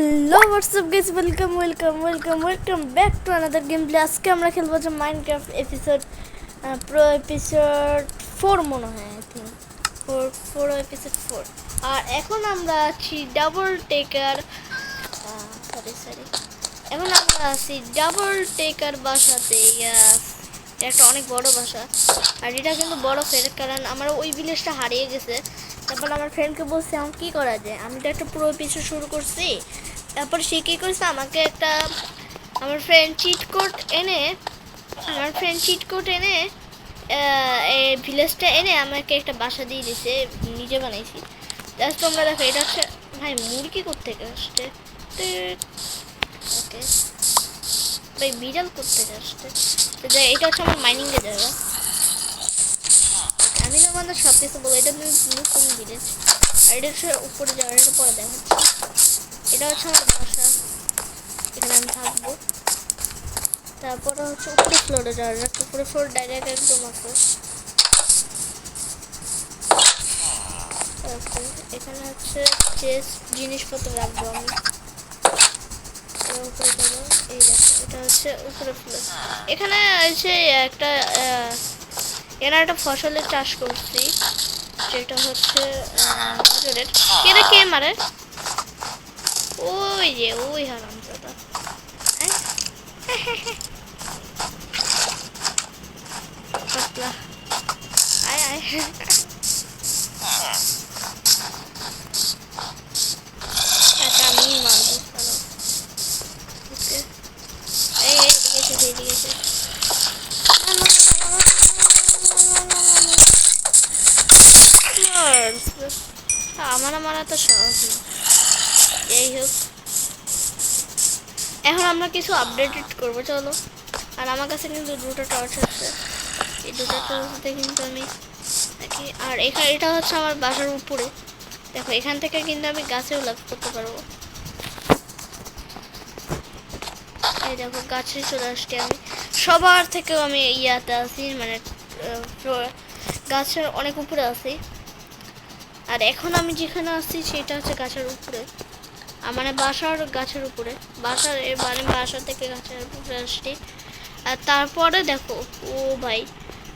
Hello WhatsApp guys welcome welcome welcome welcome back to another game play আজকে আমরা খেলব যে Minecraft episode pro episode four মনে হয় I think four four episode four আর এখন আমরা আছি ডাবল টেকার সরি সরি এখন আমরা আছি ডাবল টেকার বাসাতে এটা একটা অনেক বড় বাসা। আর এটা কিন্তু বড় ফের কারণ আমার ওই ভিলেজটা হারিয়ে গেছে। তারপর আমার ফ্রেন্ডকে বলছি আমার কী করা যায়? আমি তো একটা পুরো পিছু শুরু করছি। তারপর সে কী করছে? আমাকে একটা, আমার ফ্রেন্ড চিট কোড এনে, আমার ফ্রেন্ড চিট কোড এনে এই ভিলেজটা এনে আমাকে একটা বাসা দিয়ে দিছে নিজে বানাইছি। জাস্ট তোমরা দেখো, এটা হচ্ছে, ভাই, মুরগি করতে আসছে? ওকে। ভাই, বিড়াল করতে আসছে? তো এটা হচ্ছে আমার মাইনিং এর জায়গা। আমি তো মানে সব কিছু বলব এটা তুমি নতুন ভিলেজ আর এটা হচ্ছে উপরে যাওয়ার পরে দেখাচ্ছি। এটা হচ্ছে আমার বাসা। এখানে আমি থাকব। তারপরে হচ্ছে উপরে ফ্লোরে যাওয়ার যাক। উপরে ফ্লোর ডাইরেক্ট একদম আছে এখানে হচ্ছে চেস জিনিসপত্র রাখব আমি। এই এটা হচ্ছে উপরে এখানে হচ্ছে একটা এখানে একটা ফসলের চাষ করছি। যেটা হচ্ছে কে মারে? ওই যে ওই হারাম দাদা পাতলা আয় আয় আমার মারা তো সহজ না যাই হোক। এখন আমরা কিছু আপডেটেড করব, চলো। আর আমার কাছে কিন্তু দুটো টর্চ আছে। এই দুটো টর্চতে কিন্তু আমি দেখি। আর এখানে এটা হচ্ছে আমার বাসার উপরে। দেখো, এখান থেকে কিন্তু আমি গাছেও লাভ করতে পারব। এই দেখো, গাছে চলে আসছি আমি। সবার থেকেও আমি ইয়াতে আছি মানে গাছের অনেক উপরে আছি। আর এখন আমি যেখানে আছি, সেটা হচ্ছে গাছের উপরে। মানে বাসার গাছের উপরে। বাসার মানে বাসা থেকে গাছের উপরে আসছি। আর তারপরে দেখো, ও ভাই,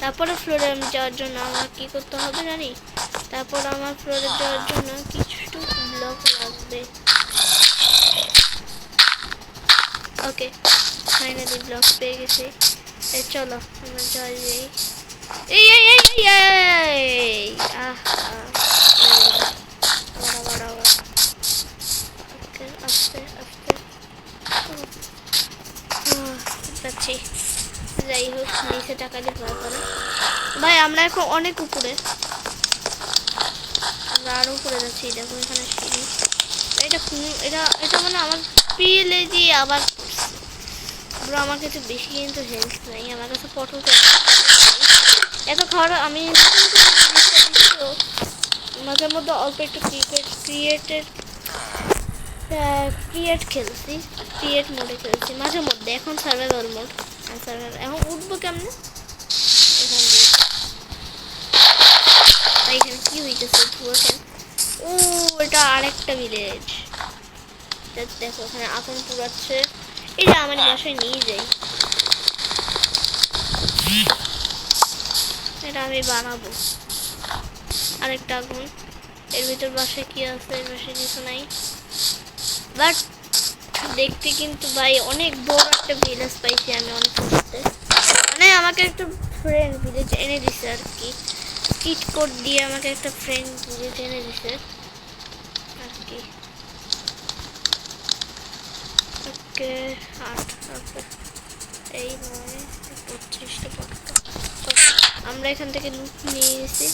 তারপরে ফ্লোরে যাওয়ার জন্য আমার কী করতে হবে জানি? তারপর আমার ফ্লোরে যাওয়ার জন্য কিছু ব্লক লাগবে। ওকে ফাইনালি ব্লক পেয়ে গেছি। চলো, আমরা যাই। এই এই এই এই আহ আস্তে আস্তে। যাচ্ছি যাই হোক, নিচে টাকা দিয়ে ভয় করে ভাই, আমরা এখন অনেক উপরে। আমরা আরও উপরে যাচ্ছি, দেখো এখানে সিঁড়ি। এটা এটা এটা মানে আমার পিলে দিয়ে আবার ব্রো, আমার কাছে বেশি কিন্তু হেলথ নাই, আমার কাছে পটল এত খাওয়ার, আমি মাঝে মধ্যে অল্প একটু ক্রিকেট ক্রিয়েটের ক্রিয়েট খেলছি ক্রিয়েট মোডে খেলছি, মাঝে মধ্যে, এখন সার্ভাইভাল মোড সার্ভাইভাল, এখন উঠবো কেমনে? এখান কি হইতেছে পুরো কেন ও, এটা আরেকটা ভিলেজ দেখো ওখানে আগুন পুরাচ্ছে যে আমার বাসায় নিয়ে যাই। এটা আমি বানাবো। আরেকটা আগুন। এর ভিতর বাসায় কি আছে? এর বাসায় কিছু নাই। বাট দেখতে কিন্তু ভাই অনেক বড় একটা ভিলেজ পাইছি আমি অনেক মানে আমাকে একটা ফ্রেন্ড ভিলেজ এনে দিছে আর কি। চিট কোড দিয়ে আমাকে একটা ফ্রেন্ড ভিলেজ এনে দিছে আর কি। ওকে, আট ওকে এই নয় পঁচিশটা আমরা এখান থেকে লুট নিয়ে এসেছি।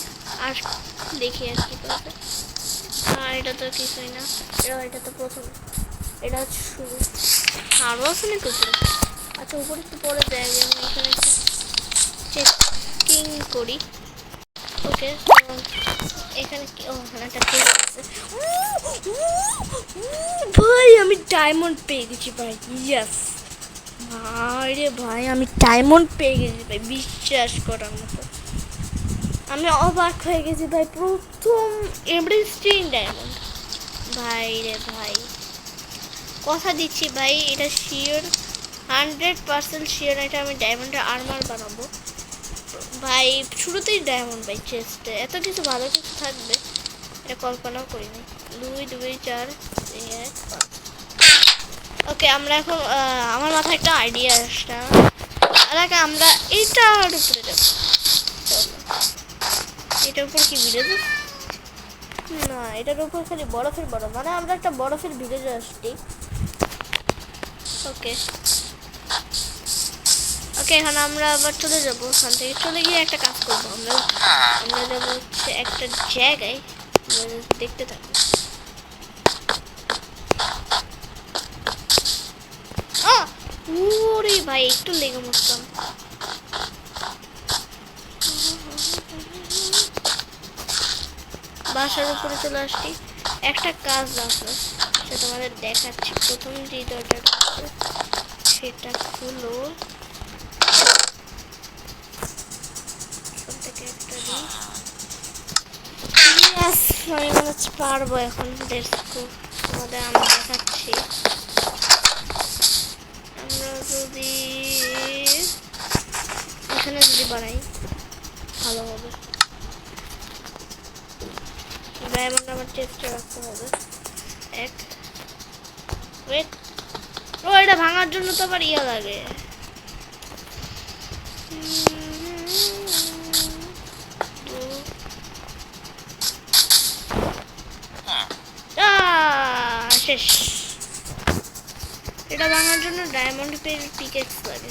আর দেখি আর কি করবে। আর এটা তো কিছুই না। এটা তো প্রথম। এটা হচ্ছে শুরু। আরও আছে নাকি উপরে? আচ্ছা উপরে একটু পরে দেয় আমি এখানে একটু চেকিং করি। ওকে এখানে কি? ও এখানে একটা কেক আছে। ভাই, আমি ডায়মন্ড পেয়ে গেছি, ভাই। ইয়েস ভাই রে, ভাই, আমি ডায়মন্ড পেয়ে গেছি, ভাই, বিশ্বাস করার মতো। আমি অবাক হয়ে গেছি, ভাই, প্রথম এভরিস্টিং ডায়মন্ড ভাই রে, ভাই। কথা দিচ্ছি ভাই, এটা শিওর হান্ড্রেড পার্সেন্ট শিওর এটা আমি ডায়মন্ডের আর্মার বানাবো। ভাই, শুরুতেই ডায়মন্ড ভাই চেস্টে এত কিছু ভালো কিছু থাকবে, এটা কল্পনাও করিনি। দুই দুই, চার এক ওকে আমরা এখন আমার মাথায় একটা আইডিয়া আসটা আগে আমরা এইটার উপরে যাব। এটার উপর কি ভিলেজ না, এটার উপর খালি বরফের বরফ। মানে আমরা একটা বরফের ভিলেজে আসছি। ওকে ওকে এখন আমরা আবার চলে যাব ওখান থেকে। চলে গিয়ে একটা কাজ করব। আমরা আমরা যাব হচ্ছে একটা জায়গায়। দেখতে থাকব! ওরে ভাই, একটু লেগে মরতাম। বাসার উপরে চলে আসছি। একটা কাজ আছে, সেটা তোমাদের দেখাচ্ছি। প্রথম যে দরজাটা সেটা খুলো। থেকে একটা পারব এখন। দেখো তোমাদের আমি দেখাচ্ছি। আমরা যদি এখানে যদি বানাই, ভালো হবে। ডায়মন্ড রাখতে হবে এক ওয়েট ও এটা ভাঙার জন্য তো আবার ইয়ে লাগে। শেষ। এটা ভাঙার জন্য ডায়মন্ড পিকেক্স লাগে।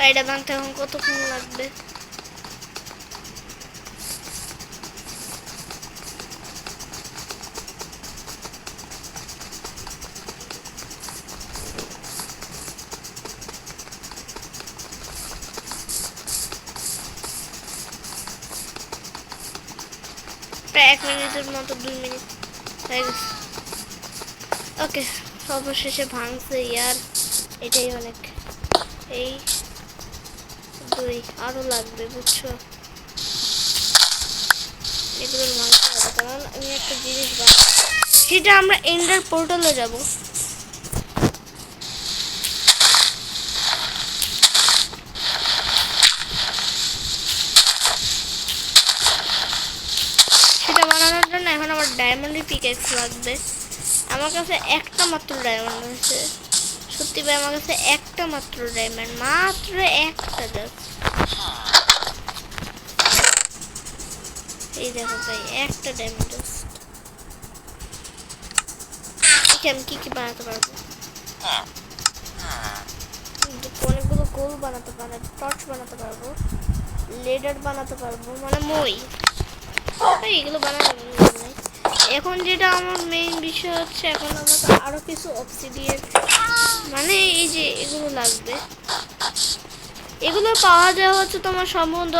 বা এটা ভাঙতে এখন কতক্ষণ লাগবে? প্রায় এক মিনিটের মতো, দুই মিনিট ওকে অবশেষে ভাঙছে ইয়ার। এটাই অনেক। এই দুই আরও লাগবে, বুঝছ? এগুলো ভাঙতে হবে, কারণ আমি একটা জিনিস সেটা আমরা এন্ডার পোর্টালে যাব। বানানোর জন্য এখন আমার ডায়মন্ডের পিকেক্স লাগবে। আমার কাছে একটা মাত্র ডায়মন্ড আছে। সত্যি ভাই, আমার কাছে একটা মাত্র ডায়মন্ড মাত্র একটা জাস্ট এই দেখো ভাই, একটা ডায়মন্ড জাস্ট আমি কি কি বানাতে পারব? অনেকগুলো গোল বানাতে পারব টর্চ বানাতে পারব লেডার বানাতে পারব মানে মই। এগুলো বানাতে এখন যেটা আমার মেইন বিষয় হচ্ছে, এখন আমাকে আরও কিছু অবসিডিয়ান মানে এই যে এগুলো লাগবে। এগুলো পাওয়া যায় হচ্ছে তোমার সম্বন্ধ